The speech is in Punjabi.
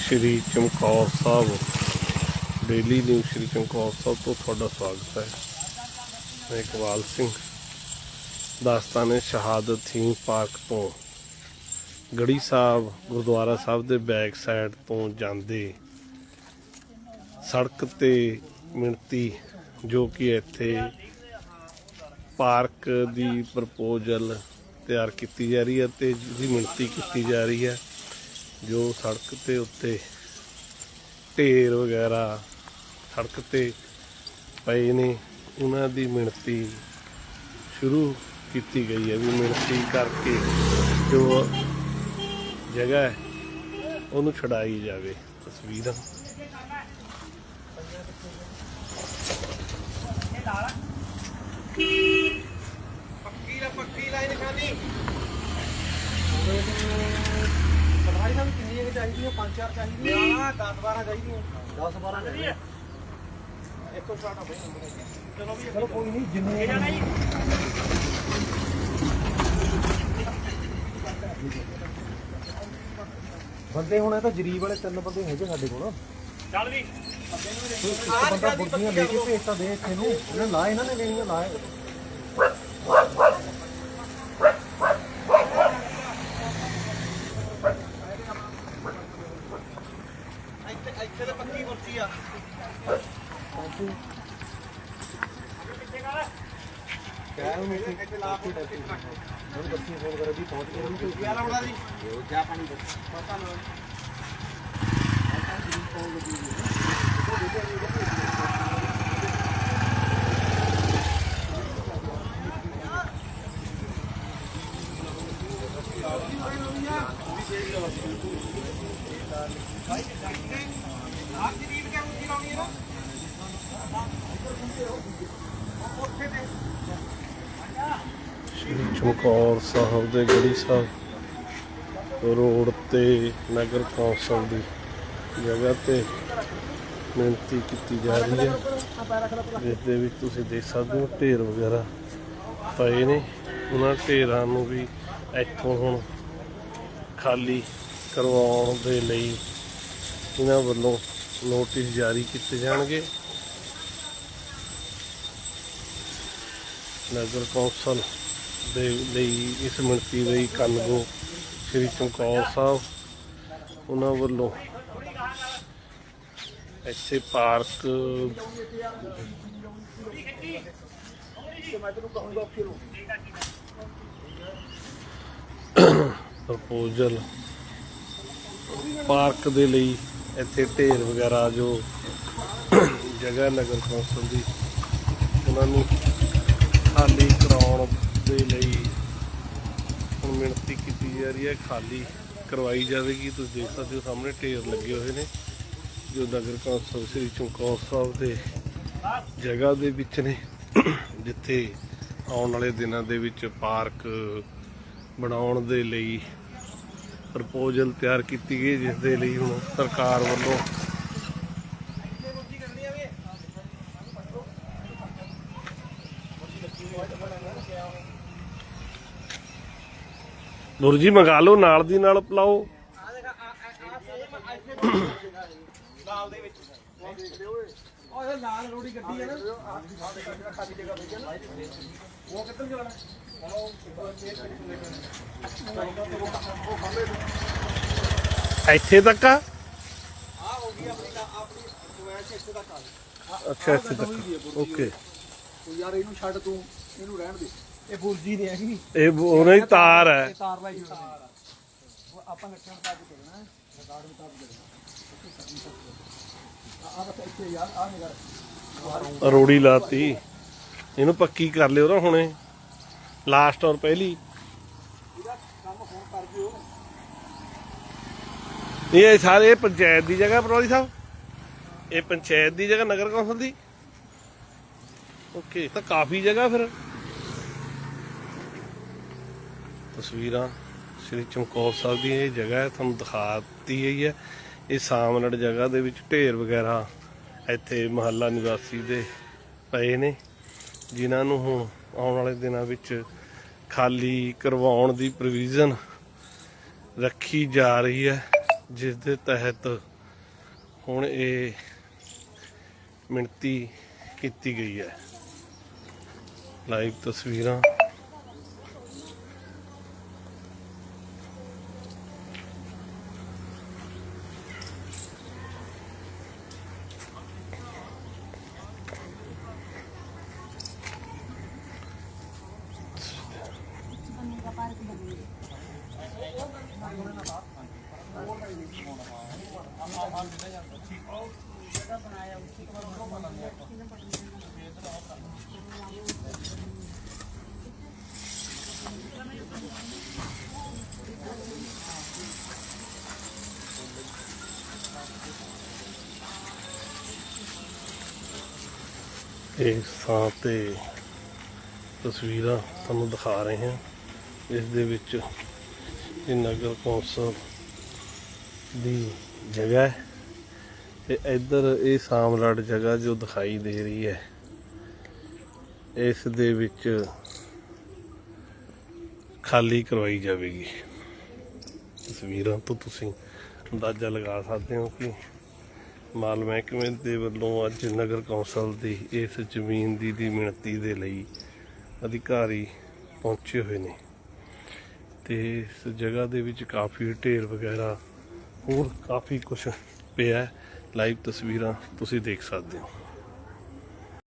ਸ਼੍ਰੀ ਚਮਕੌਰ ਸਾਹਿਬ ਡੇਲੀ ਨਿਊਜ਼ ਸ਼੍ਰੀ ਚਮਕੌਰ ਸਾਹਿਬ ਤੋਂ ਤੁਹਾਡਾ ਸਵਾਗਤ ਹੈ। ਮੈਂ ਇਕਬਾਲ ਸਿੰਘ ਦਾਸਤਾਨੇ ਸ਼ਹਾਦਤ ਥੀਮ ਪਾਰਕ ਤੋਂ। ਗੜੀ ਸਾਹਿਬ, ਗੁਰਦੁਆਰਾ ਸਾਹਿਬ ਦੇ ਬੈਕ ਸਾਈਡ ਤੋਂ ਜਾਂਦੇ ਸੜਕ ਤੇ ਮਿਣਤੀ, ਜੋ ਕਿ ਇੱਥੇ ਪਾਰਕ ਦੀ ਪ੍ਰਪੋਜ਼ਲ ਤਿਆਰ ਕੀਤੀ ਜਾ ਰਹੀ ਹੈ ਤੇ ਜਿਹਦੀ ਮਿਣਤੀ ਕੀਤੀ ਜਾ ਰਹੀ ਹੈ, ਜੋ ਸੜਕ ਤੇ ਉੱਤੇ ਢੇਰ ਵਗੈਰਾ ਸੜਕ ਤੇ ਪਏ ਨੇ, ਉਹਨਾਂ ਦੀ ਮਿਣਤੀ ਸ਼ੁਰੂ ਕੀਤੀ ਗਈ ਹੈ ਵੀ ਮਿਣਤੀ ਕਰਕੇ ਜੋ ਜਗ੍ਹਾ ਹੈ, ਉਹਨੂੰ ਛਡਾਈ ਜਾਵੇ ਤਸਵੀਰਾਂ। ਪੱਕੀ ਦਾ ਪੱਕੀ ਲਾਈਨ ਖਾਨੀ ਪੜਾਈ ਸਾਨੂੰ ਕਿੰਨੀਆਂ ਕੁ ਚਾਹੀਦੀਆਂ? ਪੰਜ ਚਾਰ ਚਾਹੀਦੀਆਂ? ਹਾਂ 10 12 ਚਾਹੀਦੀਆਂ। 10 12 ਚਾਹੀਦੀਆਂ। ਇੱਕੋ ਸ਼ਾਟ ਆ ਬਈ ਚਲੋ ਵੀ ਚਲੋ ਕੋਈ ਨਹੀਂ ਜਿੰਨੇ ਬੰਦੇ ਹੁਣ ਇਹ ਤਾਂ ਜਰੀਬ ਵਾਲੇ ਤਿੰਨ ਬੰਦੇ ਹੈਗੇ ਸਾਡੇ ਕੋਲ। ਚੱਲ ਵੀ। ਬੰਦਾ ਬੁਰਜੀਆਂ ਲੈ ਕੇ ਭੇਜਤਾ ਦੇ ਇੱਥੇ ਨੂੰ। ਇਹਨਾਂ ਲਾ ਇਹਨਾਂ ਨੇ ਲੈਣੀਆਂ ਲਾ ਇੱਥੇ ਇੱਥੇ ਤੇ ਪੱਕੀ ਬੁਰਜੀ ਆ ਕਹਿ ਨੂੰ ਇੱਥੇ ਇੱਥੇ ਲਾ ਕੇ ਦੱਸੀ ਹੁਣ ਬੱਤੀ ਫੋਨ ਕਰੇ ਵੀ ਪਹੁੰਚ ਗਏ ਉਹਨੂੰ ਕੀ ਆਲਾ ਬੜਾ ਜੀ ਜਾ ਪਾਣੀ ਦੇ ਪਤਾ ਨਾ ਆਪ ਜਰੀਬ ਕੇ ਉੱਚੀ ਲਾਉਣੀ ਹੈ ਨਾ ਉੱਥੇ ਤੇ ਸ਼੍ਰੀ ਚਮਕੌਰ ਸਾਹਿਬ ਦੇ ਗੜੀ ਸਾਹਿਬ, ਰੋਡ ਤੇ ਨਗਰ ਕੌਂਸਲ ਦੀ ਜਗ੍ਹਾ ਤੇ ਮਿਹਨਤੀ ਕੀਤੀ ਜਾ ਰਹੀ ਹੈ। ਜਿਸ ਦੇ ਵਿੱਚ ਤੁਸੀਂ ਦੇਖ ਸਕਦੇ ਹੋ ਢੇਰ ਵਗੈਰਾ ਪਏ ਨੇ। ਉਹਨਾਂ ਢੇਰਾਂ ਨੂੰ ਵੀ ਇੱਥੋਂ ਹੁਣ ਖਾਲੀ ਕਰਵਾਉਣ ਦੇ ਲਈ ਇਹਨਾਂ ਵੱਲੋਂ ਨੋਟਿਸ ਜਾਰੀ ਕੀਤੇ ਜਾਣਗੇ। ਨਗਰ ਕੌਂਸਲ ਦੇ ਲਈ ਇਸ ਮਿਣਤੀ ਲਈ ਕਨਗੋ ਸ੍ਰੀ ਚਮਕੌਰ ਸਾਹਿਬ, ਉਹਨਾਂ ਵੱਲੋਂ ਇੱਥੇ ਪਾਰਕ ਪ੍ਰਪੋਜ਼ਲ ਪਾਰਕ ਦੇ ਲਈ ਇੱਥੇ ਢੇਰ ਵਗੈਰਾ ਜੋ ਜਗ੍ਹਾ ਨਗਰ ਕੌਂਸਲ ਦੀ, ਉਹਨਾਂ ਨੂੰ ਖਾਲੀ ਕਰਾਉਣ ਦੇ ਲਈ ਹੁਣ ਮਿਹਨਤੀ ਕੀਤੀ ਜਾ ਰਹੀ ਹੈ, ਖਾਲੀ ਕਰਵਾਈ ਜਾਵੇਗੀ। ਤੁਸੀਂ ਦੇਖ ਸਕਦੇ ਹੋ ਸਾਹਮਣੇ ਢੇਰ ਲੱਗੇ ਹੋਏ ਨੇ, ਜੋ ਨਗਰ ਕੌਂਸਲ ਸ੍ਰੀ ਚਮਕੌਰ ਸਾਹਿਬ ਦੇ ਜਗ੍ਹਾ ਦੇ ਵਿੱਚ ਨੇ। ਜਿੱਥੇ ਆਉਣ ਵਾਲੇ ਦਿਨਾਂ ਦੇ ਵਿੱਚ ਪਾਰਕ ਬਣਾਉਣ ਦੇ ਲਈ ਪ੍ਰਪੋਜ਼ਲ ਤਿਆਰ ਕੀਤੀ ਗਈ, ਜਿਸ ਦੇ ਲਈ ਹੁਣ ਸਰਕਾਰ ਵੱਲੋਂ ਨੂਰ ਜੀ ਮੰਗਾ ਲਓ ਨਾਲ ਦੀ ਨਾਲ ਪਲਾਓ ਆ ਦੇਖ ਆ ਆ ਸੇਮ ਇੱਥੇ ਲਾਲ ਦੇ ਵਿੱਚ ਉਹ ਦੇਖ ਲਿਓ ਓਏ ਓਏ ਲਾਲ ਰੋੜੀ ਗੱਡੀ ਹੈ ਨਾ ਆ ਦੇਖ ਕਿਹੜਾ ਖਾਲੀ ਜਗ੍ਹਾ ਪਈ ਹੈ ਨੂਰ ਜੀ ਮੰਗਾ ਲਓ, ਨਾਲ ਦੀ ਉਹ ਖੰਭੇ ਇੱਥੇ ਤੱਕ ਆ? ਅੱਛਾ, ਇੱਥੇ ਤੱਕ ਓਕੇ। ਯਾਰ ਇਹਨੂੰ ਛੱਡ ਤੂੰ, ਇਹਨੂੰ ਰਹਿਣ ਦੇ। ਇਹ ਬੁਰਜੀ ਨਹੀਂ ਹੈਗੀ। ਇਹ ਉਹਨਾਂ ਦੀ ਤਾਰ ਹੈ। ਇਹ ਤਾਰ ਲਾਈ ਹੋਈ ਹੈ ਉਹ ਆਪਾਂ ਨਕਸ਼ਾ ਹੈ। ਰਿਕਾਰਡ ਮੁਤਾਬਕ ਆ ਬਸ ਇੱਥੇ ਯਾਰ ਆ ਨਿਗਰ ਰੋੜੀ ਲਾਤੀ। ਇਹਨੂੰ ਪੱਕੀ ਕਰ ਲਿਓ ਨਾ ਹੁਣੇ। ਲਾਸਟ ਔਰ ਪਹਿਲੀ। ਇਹ ਸਾਰੇ ਪੰਚਾਇਤ ਦੀ ਜਗ੍ਹਾ ਪ੍ਰਵਾਦੀ ਸਾਹਿਬ? ਇਹ ਪੰਚਾਇਤ ਦੀ ਜਗ੍ਹਾ ਨਗਰ ਕੌਂਸਲ ਦੀ? ਓਕੇ ਤਾਂ ਕਾਫੀ ਜਗ੍ਹਾ ਫਿਰ। ਤਸਵੀਰਾਂ ਸ੍ਰੀ ਚਮਕੌਰ ਸਾਹਿਬ ਦੀ ਇਹ ਜਗ੍ਹਾ ਹੈ, ਤੁਹਾਨੂੰ ਦਿਖਾਤੀ ਗਈ ਹੈ। ਇਹ ਸਾਮਲੜ ਜਗ੍ਹਾ ਦੇ ਵਿੱਚ ਢੇਰ ਵਗੈਰਾ ਇੱਥੇ ਮਹੱਲਾ ਨਿਵਾਸੀ ਦੇ ਪਏ ਨੇ, ਜਿਨ੍ਹਾਂ ਨੂੰ ਹੁਣ ਆਉਣ ਵਾਲੇ ਦਿਨਾਂ ਵਿੱਚ ਖਾਲੀ ਕਰਵਾਉਣ ਦੀ ਪ੍ਰੋਵੀਜ਼ਨ ਰੱਖੀ ਜਾ ਰਹੀ ਹੈ, ਜਿਸ ਦੇ ਤਹਿਤ ਹੁਣ ਇਹ ਮਿਣਤੀ ਕੀਤੀ ਗਈ ਹੈ। ਲਾਈਵ ਤਸਵੀਰਾਂ ਇਹ ਥਾਂ ਤੇ ਤਸਵੀਰਾਂ ਤੁਹਾਨੂੰ ਦਿਖਾ ਰਹੇ ਹਾਂ। ਇਸ ਦੇ ਵਿੱਚ ਇਹ ਨਗਰ ਕੌਂਸਲ ਦੀ ਜਗ੍ਹਾ ਹੈ। ਤੇ ਇੱਧਰ ਇਹ ਸਾਮਰਾਟ ਜਗ੍ਹਾ ਜੋ ਦਿਖਾਈ ਦੇ ਰਹੀ ਹੈ, ਇਸ ਦੇ ਵਿੱਚ ਖਾਲੀ ਕਰਵਾਈ ਜਾਵੇਗੀ। ਤਸਵੀਰਾਂ ਤੋਂ ਤੁਸੀਂ ਅੰਦਾਜ਼ਾ ਲਗਾ ਸਕਦੇ ਹੋ ਕਿ ਮਾਲ ਮਹਿਕਮੇ ਦੇ ਵੱਲੋਂ ਅੱਜ ਨਗਰ ਕੌਂਸਲ ਦੀ ਇਸ ਜ਼ਮੀਨ ਦੀ ਦੀ ਮਿਣਤੀ ਦੇ ਲਈ ਅਧਿਕਾਰੀ ਪਹੁੰਚੇ ਹੋਏ ਨੇ। ਤੇ ਇਸ ਜਗ੍ਹਾ ਦੇ ਵਿੱਚ ਕਾਫੀ ਢੇਰ ਵਗੈਰਾ ਹੋਰ ਕਾਫੀ ਕੁਝ ਪਿਆ ਲਾਈਵ ਤਸਵੀਰਾਂ ਤੁਸੀਂ ਦੇਖ ਸਕਦੇ ਹੋ।